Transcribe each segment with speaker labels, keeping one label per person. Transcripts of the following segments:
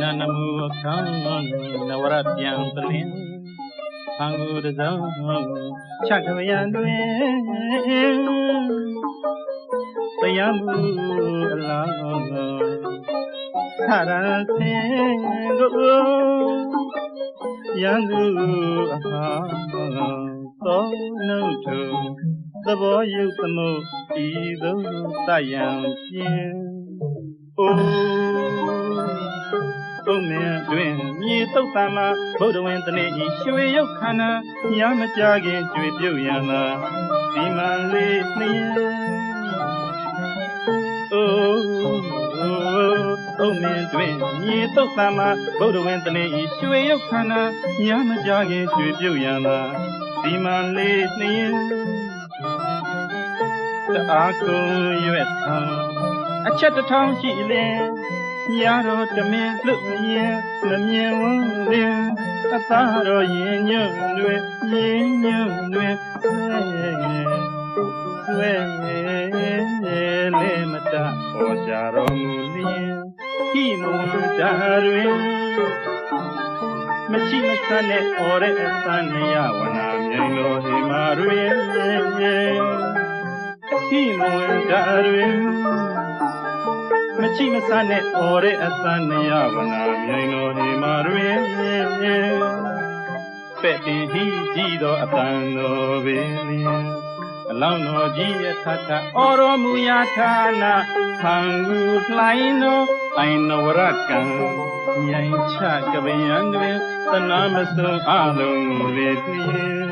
Speaker 1: နန္နမူခံနဝရပြန်ပလင်သံဃုတဇောချက်ခရံတွင်တရားမှုအလားသာရသင်ကိုယံသူအဟာသောနှုတ်ထု သဘောယုတ်သမုတ်ဤသို့တယံဖြင့်အိုသုံးမင်းတွင်မြေတုတ်တံမှာဗုဒ္ဓဝင်တနေ့ဤရွှေရုပ်ခန္ဓာညမကြခင်ကျွေပြုတ်ရန်သာဒီမန်လေးနှင်းအိုသုံးမင်းတွင်မြေတုတ်တံမှာဗုဒ္ဓဝင်တနေ့ဤရွှေရုပ်ခန္ဓာညမကြခင်ကျွေပြုတ်ရန်သာဒီမန်လေးနှင်း တအားကုန်ရွက်ဆံအချက်တစ်ထောင်ရှိလေရတော့တမင်လွတ်ရင်မမြင်ဝန်းလင်အသားတော်ရင်ညွန့်တွေရင်ညွန့်တွေဆွဲလေမတဟောကြတော်မူလျင်ဤမဝတတွင်မရှိမဆန်းနဲ့ဩရဲအသံနယဝနာမြိန်တော်ဟိမာတွင် ဤမဝတတွင်မချိမဆန်းနဲ့ဩရဲအသံနယဝနာမြိန်တော်ဟိမာတွင်ပဲ့တင်ဟိကြည်သောအတန်တော်ပင်လျင်အလောင်းတော်ကြီးယထထဩတော်မူရာဌာနသံဃူလှိုင်းတော်အိုင်နဝရကံမြိုင်ချကပယံတွင်သနာမစွန်အလုံးလေးတွင်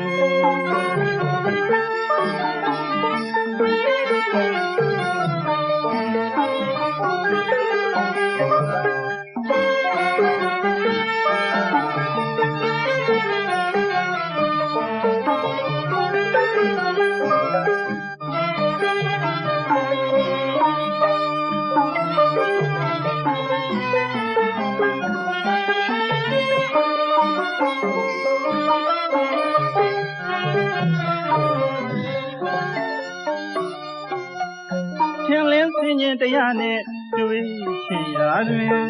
Speaker 1: ထင်လင်းဆင်ញင်တရားနဲ့တွေ့ရှင်ရာတွင်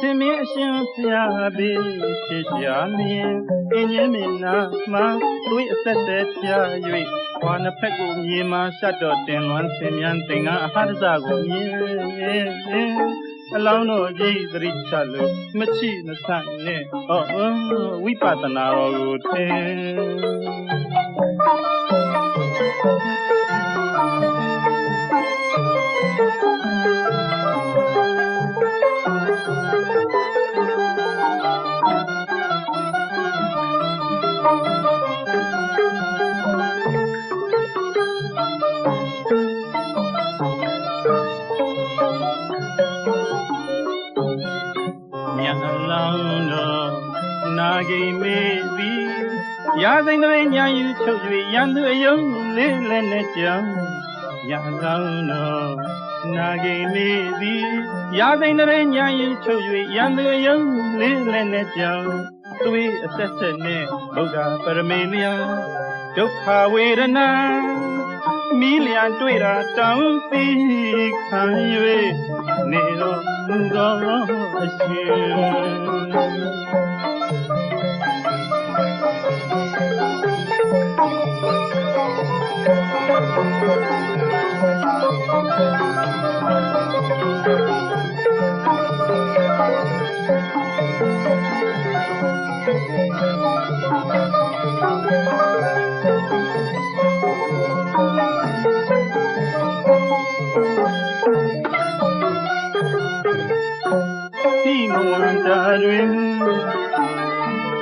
Speaker 1: သင်မင်းအရှင်ဖျားပေးဖြစ်ရှာလျင်အင်းကြီးမင်းနာမှတွေ့အသက်သက်ဖြာ၍ဝါနှစ်ဖက်ကိုမြေမှာရှတ်တော်တင်လွမ်းဆင်မြန်သင်္ကာအဟရဇကိုမြင်အလောင်းတော်ကြီးသတိချလို့မချိမဆန့်နဲ့ဟောဝိပဿနာတော်ကိုထင် နာဂိမေသည်ရာစိန်တွေညာယူချုပ်၍ရန်သူအယုံလေးလည်းနဲ့ကြောင်းမြတ်လောင်းတော်နာဂိမေသည်ရာစိန်တွေညာယူချုပ်၍ရန်သူအယုံလေးလည်းနဲ့ကြောင်းသွေးအဆက်ဆက်နဲ့ဗုဒ္ဓပရမေလျာဒုက္ခဝေဒနာမီးလျံတွေ့တာတောင်းပြီးခံ၍နေတော့သောအရှင်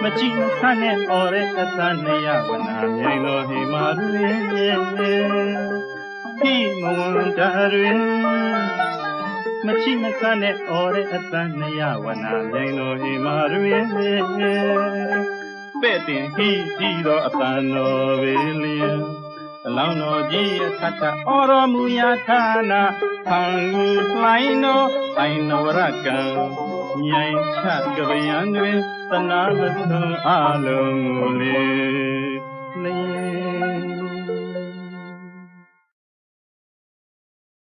Speaker 1: မကြည့်မဆန်းနဲ့ဩရဲအသနေယဝနာမြိန်တော်ဟိမာတွင်ဒီမဝန္တာတွင်မချိမဆန်းနဲ့ဩရဲအသနေယဝနာမြိန်တော်ဟိမာတွင်ပဲ့တင်ဟိကြည်သောအတန်တော်ပေလျင်အလောင်းတော်ကြီးအထထဩတော်မူရာဌာနခံကူလှိုင်းတော်အိုင်နဝရကံ မြိုင်ချကပယံတွင်သနာမသွန်အလုံးမူလေလျင်